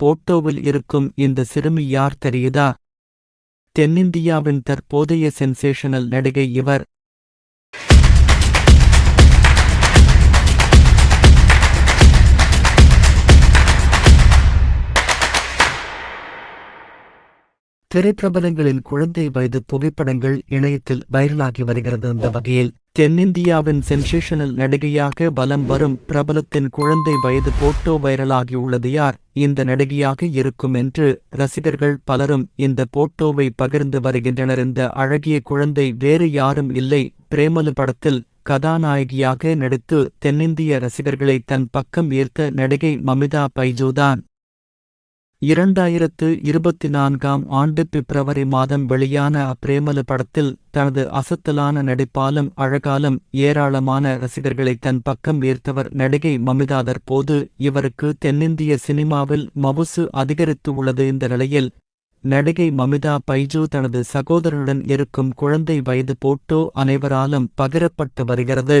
போட்டோவில் இருக்கும் இந்த சிறுமி யார் தெரியுதா? தென்னிந்தியாவின் தற்போதைய சென்சேஷனல் நடிகை இவர். திரைப்பிரபலங்களின் குழந்தை வயது புகைப்படங்கள் இணையத்தில் வைரலாகி வருகிறது அந்த வகையில். தென்னிந்தியாவின் சென்சேஷனல் நடிகையாக பலம் வரும் பிரபலத்தின் குழந்தை வயது போட்டோ வைரலாகியுள்ளது யார்? இந்த நடிகையாக இருக்கும் என்று ரசிகர்கள் பலரும் இந்த போட்டோவை பகிர்ந்து வருகின்றனர். இந்த அழகிய குழந்தை வேறு யாரும் இல்லை. பிரேமலு படத்தில் கதாநாயகியாக நடித்து தென்னிந்திய ரசிகர்களை தன் பக்கம் ஈர்த்த நடிகை மமிதா பைஜூதான். இரண்டாயிரத்து இருபத்தி நான்காம் ஆண்டு பிப்ரவரி மாதம் வெளியான அப்ரேமலு படத்தில் தனது அசத்தலான நடிப்பாலும் அழகாலும் ஏராளமான ரசிகர்களை தன் பக்கம் ஈர்த்தவர் நடிகை மமிதா தற்போது இவருக்கு தென்னிந்திய சினிமாவில் மவுசு அதிகரித்து உள்ளது இந்த நிலையில் நடிகை மமிதா பைஜு தனது சகோதரனுடன் இருக்கும் குழந்தை வயது போட்டோ அனைவராலும் பகிரப்பட்டு வருகிறது.